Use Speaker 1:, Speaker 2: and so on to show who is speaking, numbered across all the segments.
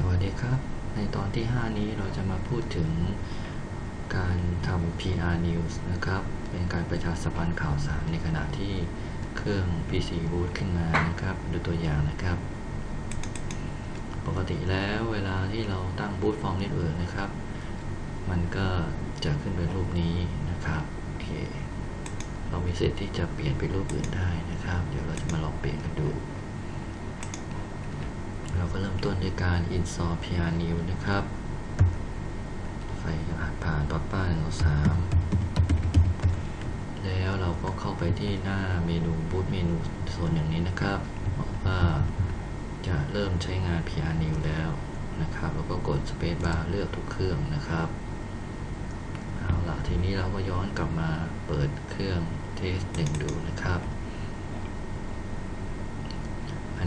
Speaker 1: สวัสดีครับ ในตอนที่ 5 นี้เราจะมาพูดถึงการทำ PR News นะครับ เป็นการประชาสัมพันธ์ข่าวสารในขณะที่เครื่อง PC boot ขึ้นมานะครับ ดูตัวอย่างนะครับ ปกติแล้วเวลาที่เราตั้ง boot from network นะครับ มันก็จะขึ้นเป็นรูปนี้นะครับ โอเค เรามีสิทธิ์ที่จะเปลี่ยนเป็นรูปอื่นได้นะครับ เดี๋ยวเราจะมาลองเปลี่ยนกันดู เราก็เริ่มต้นด้วยการ install PR new นะครับใส่รหัสผ่านป้าป้าหนึ่งสามแล้วเราก็เข้าไปที่หน้าเมนู boot เมนูส่วนอย่างนี้นะครับบอกว่าจะเริ่มใช้งาน PR new แล้วนะครับแล้วก็กด space bar เลือกทุกเครื่องนะครับเอาละทีนี้เราก็ย้อนกลับมาเปิดเครื่องเทสหนึ่งดูนะครับ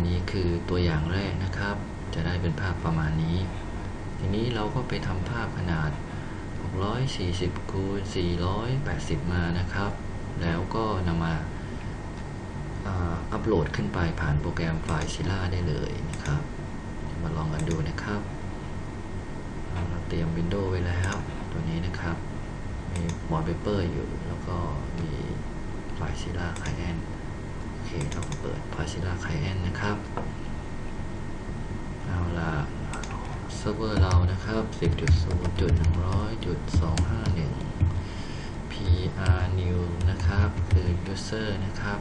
Speaker 1: นนี้คือตัวอย่างแรกนะครับ จะได้เป็นภาพประมาณนี้ ทีนี้เราก็ไปทำภาพขนาด 640คูณ480 มานะครับ แล้วก็นำมาอัปโหลดขึ้นไปผ่านโปรแกรมไฟล์ Zilla ได้เลยนะครับ มาลองกันดูนะครับเราเตรียม Windows ไว้แล้วตัวนี้นะครับ มีวอลเปเปอร์อยู่ แล้วก็มีไฟล์ Zilla Client โอเคเราเปิด f i l e Zilla Client นะครับ เอาละเซิร์ฟเวอร์เรานะครับ 10.0.100.251 PR new นะครับ คือ user นะครับ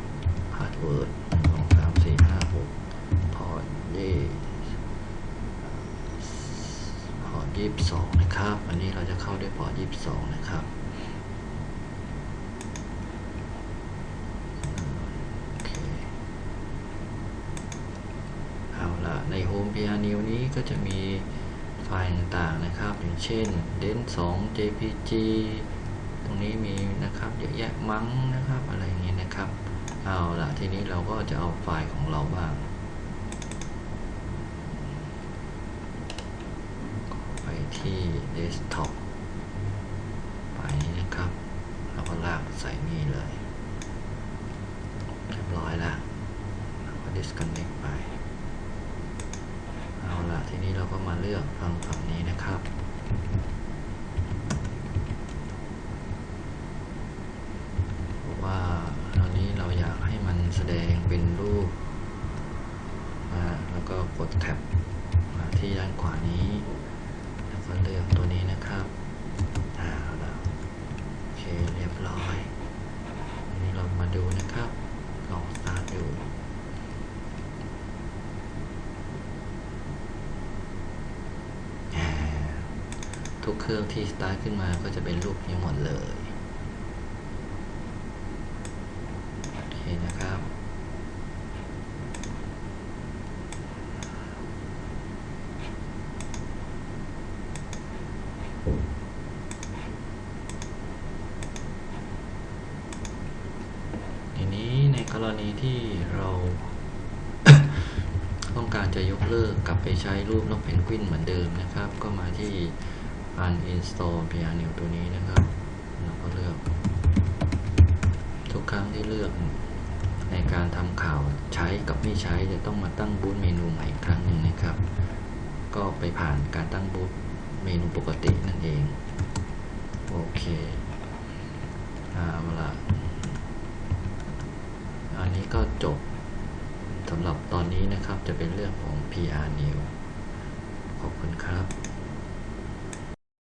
Speaker 1: password 1 2 3 4 5 6 port ยี่พอร์ต22 นะครับ วันนี้เราจะเข้าด้วยพอร์ต22 นะครับ โอเค เอาละ PR New นี้ก็จะมีไฟล์ต่างๆนะครับ อย่างเช่น d e n 2 JPG ตรงนี้มีนะครับเยอะแยะมั้งนะครับอะไรอย่างนี้นะครับ เอาละทีนี้เราก็จะเอาไฟล์ของเราบ้างไปที่ Desktop ไฟล์นี้นะครับ เราก็ลากใส่นี่เลย เรียบร้อยแล้วเราก็ disconnect ไป ละทีนี้เราก็มาเลือกฟังฝั่งนี้นะครับ ว่าตอนนี้เราอยากให้มันแสดงเป็นรูปนะแล้วก็กดแท็บที่ด้านขวานี้ แล้วก็เลือกตัวนี้นะครับเอาละโอเคเรียบร้อยทีนี้เรามาดูนะครับ ลองสตาร์ทดูอ่า ทุกเครื่องที่สตาร์ทขึ้นมาก็จะเป็นรูปนี้หมดเลยโอเคนะครับ ทีนี้ในกรณีที่เราต้องการจะยกเลิกกลับไปใช้รูปนกเพนกวินเหมือนเดิมนะครับ ก็มาที่ uninstall PR new ตัวนี้นะครับแล้วก็เลือก ทุกครั้งที่เลือกในการทำข่าวใช้กับไม่ใช้จะต้องมาตั้งบูตเมนูใหม่อีกครั้งหนึ่งนะครับ ก็ไปผ่านการตั้งบูตเมนูปกตินั่นเอง โอเคเอาละอันนี้ก็จบสำหรับตอนนี้นะครับจะเป็นเรื่องของ PR New ขอบคุณครับ